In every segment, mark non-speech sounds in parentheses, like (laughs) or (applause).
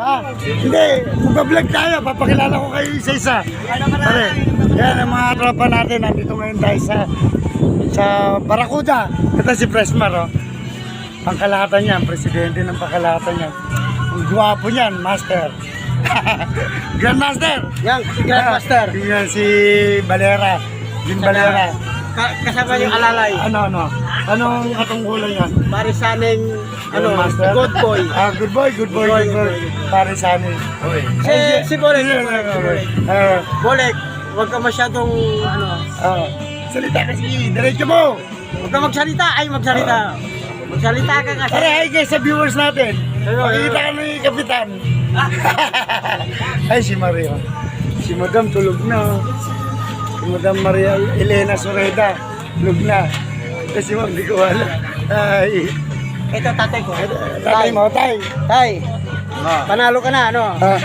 Ha? Hindi, mag-vlog tayo. Papakilala ko kayo isa-isa. Pare, yan ang mga tropa natin. Nandito ngayon tayo sa sa Barakuda. Ito si Presmar, oh. Pangkalahatan yan, presidente ng pangkalahatan yan. Ang gwapo niyan, master. (laughs) Grandmaster! Yan, si Grandmaster. Yan si Balera. Jim Balera. Ka- kasama yung alalay. Ano, ano? Anong katungkulan yan? Marisaneng, ano, Master? good boy. Ah, good boy, good boy, good boy. Pare sa amin. Si, si Bolek, si Bolek, si Bolek. Ah, Bolek, huwag ka masyadong, ano, ah. Salita kasi, diretso mo. huwag ka magsalita, ay magsalita. Magsalita ka kasi. Pare, hi guys sa viewers natin. Makikita ka na yung kapitan. (laughs) Ay, si Maria. Si Madam tulog na. Si Madam Maria Elena Soreda. Tulog na. Kasi mo, hindi ko alam. Ay, Ito tatay ko. tatay mo, tay. Tay, panalo ka na, ano? Ah,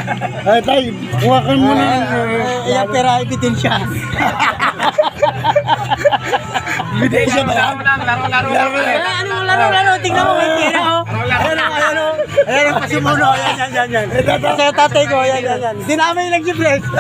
ay, tay, kuwakan mo na. Uh, Iyan pera, ebidensya. Bidensya ba yan? Laro, laro. Laro, Ano, laro, laro, tingnan mo, may pera, oh. Ayan, oh, ayan, oh. Ayan, ang pasimuno, ayan, yan, yan, yan. Kasi (laughs) yung tatay ko, ayan, yan, yan. Dinamay lang si Flex. (laughs)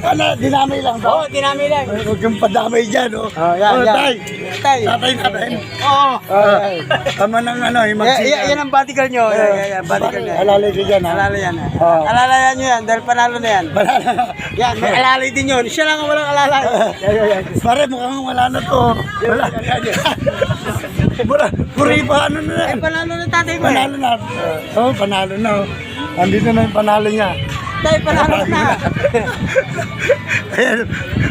Ano, dinamay lang Oo, to. dinamay lang. Huwag kang padamay dyan, oh. Oh, yan, Oh, yan. tay. Tay. Tatay natin. Oo. Ah, tama ng ano, Yan, himagsikan. yan, yan ang bodyguard nyo. Yan, yan, yan, bodyguard nyo. Alalay ko dyan, ha? Alala yan. ah. Oo. Alalayan nyo yan, dahil panalo na yan. Banana. Yan, may alalay din yun. Siya lang ang walang alalay. (laughs) Pare, mukhang wala na to. Wala. Pura, puri pa ano na Eh, yan. panalo na tatay ko eh. Panalo na. Oo, oh, panalo na. oh. Andito na yung panalo niya. Tay, panalo na. (laughs) Ayan.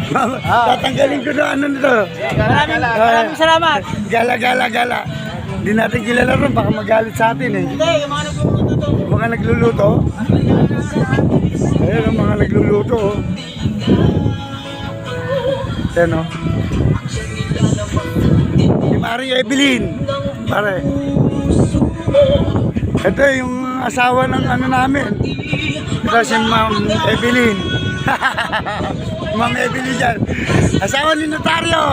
Mama, tatanggalin ko na ano nito. Maraming, maraming salamat. Gala, gala, gala. Hindi natin kilala ron, baka magalit sa atin eh. Hindi, yung mga nagpupunto to. Yung mga nagluluto. Ayan ang mga nagluluto. oh. Ayan o. Mario Evelyn. Pare. Ito yung asawa ng ano namin. Ito si Ma'am Evelyn. (laughs) Ma'am Evelyn dyan. Asawa ni Notario.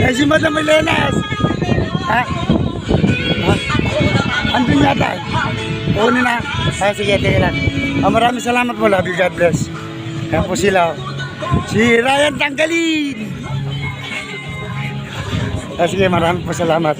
Eh si Madam Elenas. Ha? Ha? Andun yata. Kunin na. Ah, sige, tingin lang. Ah, maraming salamat po. Love you, God bless. Yan po sila. oh. Si Ryan Tanggalin. Ah, sige, maraming po salamat.